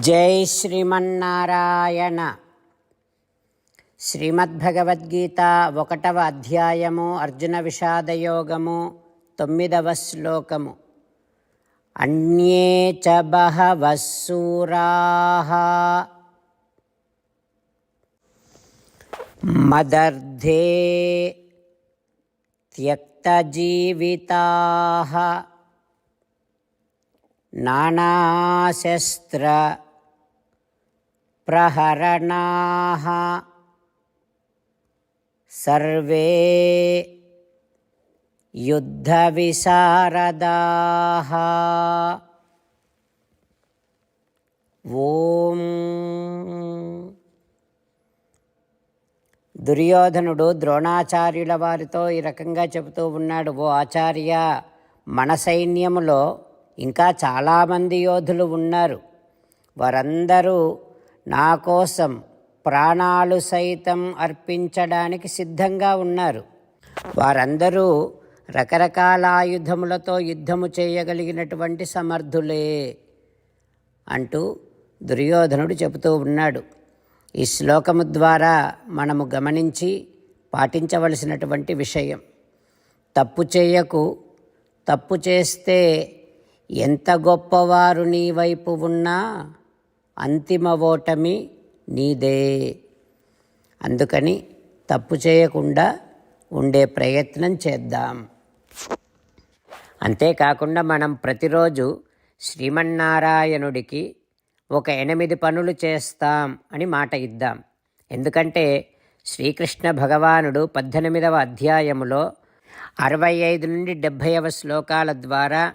జై శ్రీమన్నారాయణ. శ్రీమద్భగవద్గీత ఒకటవ అధ్యాయము అర్జున విషాదయోగము తొమ్మిదవ శ్లోకము. అన్యే చ బహవసూరా శూరాः మదర్థే త్యక్తజీవితాः నానాశస్త్ర ప్రహరణాः సర్వే యుద్ధవిశారదాः ఓం. దుర్యోధనుడు ద్రోణాచార్యుల వారితో ఈ రకంగా చెబుతూ ఉన్నాడు ఓ ఆచార్య మన సైన్యములో ఇంకా చాలామంది యోధులు ఉన్నారు. వారందరూ నా కోసం ప్రాణాలు సైతం అర్పించడానికి సిద్ధంగా ఉన్నారు. వారందరూ రకరకాల ఆయుధములతో యుద్ధము చేయగలిగినటువంటి సమర్థులే అంటూ దుర్యోధనుడు చెబుతూ ఉన్నాడు. ఈ శ్లోకము ద్వారా మనము గమనించి పాటించవలసినటువంటి విషయం. తప్పు చేయకు తప్పు చేస్తే ఎంత గొప్పవారు నీ వైపు ఉన్నా అంతిమ ఓటమి నీదే. అందుకని తప్పు చేయకుండా ఉండే ప్రయత్నం చేద్దాం. అంతేకాకుండా మనం ప్రతిరోజు శ్రీమన్నారాయణుడికి ఒక ఎనిమిది పనులు చేస్తాం అని మాట ఇద్దాం. ఎందుకంటే శ్రీకృష్ణ భగవానుడు పద్దెనిమిదవ అధ్యాయములో అరవై ఐదు నుండి డెబ్భైవ శ్లోకాల ద్వారా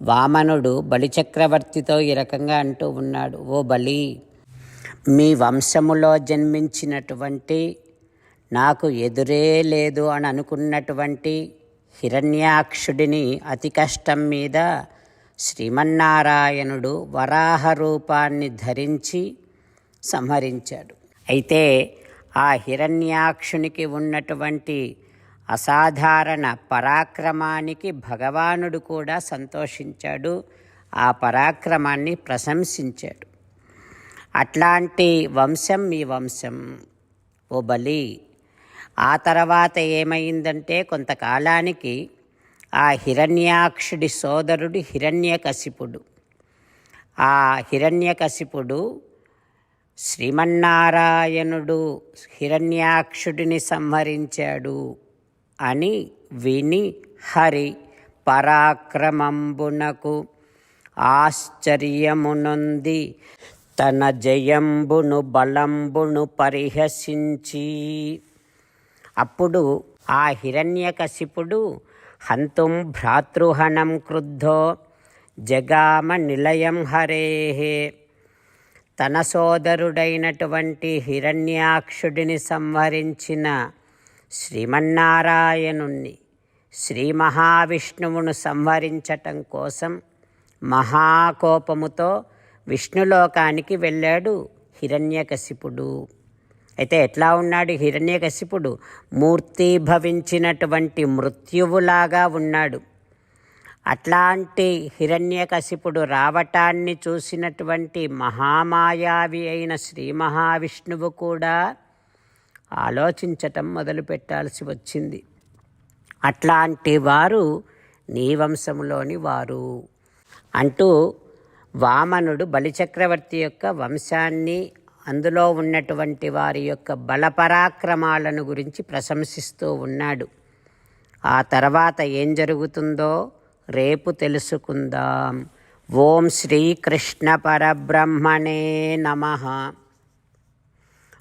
వామనుడు బలిచక్రవర్తితో ఈ రకంగా అంటూ ఉన్నాడు ఓ బలి మీ వంశములో జన్మించినటువంటి నాకు ఎదురే లేదు అని అనుకున్నటువంటి హిరణ్యాక్షుడిని అతి కష్టం మీద శ్రీమన్నారాయణుడు వరాహ రూపాన్ని ధరించి సంహరించాడు. అయితే ఆ హిరణ్యాక్షునికి ఉన్నటువంటి అసాధారణ పరాక్రమానికి భగవానుడు కూడా సంతోషించాడు. ఆ పరాక్రమాన్ని ప్రశంసించాడు. అట్లాంటి వంశం మీ వంశం ఓ బలి. ఆ తర్వాత ఏమైందంటే కొంతకాలానికి ఆ హిరణ్యాక్షుడి సోదరుడు హిరణ్యకశిపుడు. ఆ హిరణ్యకశిపుడు శ్రీమన్నారాయణుడు హిరణ్యాక్షుడిని సంహరించాడు. అని విని హరి పరాక్రమంబునకు ఆశ్చర్యమునొంది. తన జయంబును బలంబును పరిహసించి. అప్పుడు ఆ హిరణ్యకశిపుడు హంతుం భ్రాతృహణం క్రుద్ధో జగామ నిలయం హరేహే. తన సోదరుడైనటువంటి హిరణ్యాక్షుడిని సంహరించిన శ్రీమన్నారాయణుణ్ణి శ్రీ మహావిష్ణువును సంహరించటం కోసం మహాకోపముతో విష్ణులోకానికి వెళ్ళాడు హిరణ్యకశిపుడు. అయితే ఎట్లా ఉన్నాడు హిరణ్యకశిపుడు? మూర్తి భవించినటువంటి మృత్యువులాగా ఉన్నాడు. అట్లాంటి హిరణ్యకశిపుడు రావటాన్ని చూసినటువంటి మహామాయావి అయిన శ్రీ మహావిష్ణువు కూడా ఆలోచించటం మొదలుపెట్టాల్సి వచ్చింది. అట్లాంటి వారు నీ వంశంలోని వారు అంటూ వామనుడు బలిచక్రవర్తి యొక్క వంశాన్ని అందులో ఉన్నటువంటి వారి యొక్క బలపరాక్రమాలను గురించి ప్రశంసిస్తూ ఉన్నాడు. ఆ తర్వాత ఏం జరుగుతుందో రేపు తెలుసుకుందాం. ఓం శ్రీకృష్ణ పరబ్రహ్మణే నమ.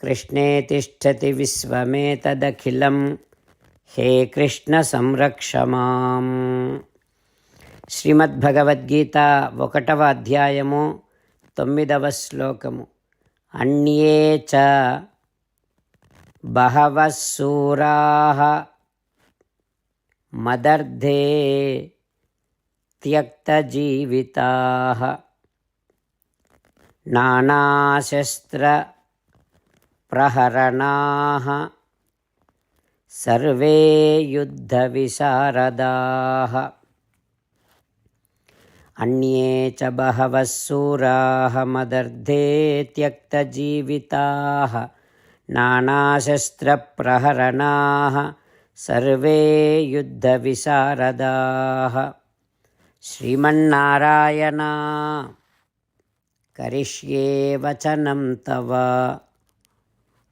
కృష్ణే తిష్టతి విశ్వమేతదఖిలం హే కృష్ణ సంరక్ష మాం శ్రీమద్భగవద్గీత ఒకటవ అధ్యాయము తొమ్మిదవ శ్లోకము అన్యే చ బహవः శూరాः మదర్థే त्यक्तजीविताः नानाशस्त्रप्रहरणाः सर्वे युद्धविशारदाः। अन्ये च बहवः सूराः मदर्धे त्यक्तजीविताः। नानाशस्त्रप्रहरणाः। सर्वे युद्धविशारदाः। श्रीमन्नारायण। करिष्ये वचनं तव।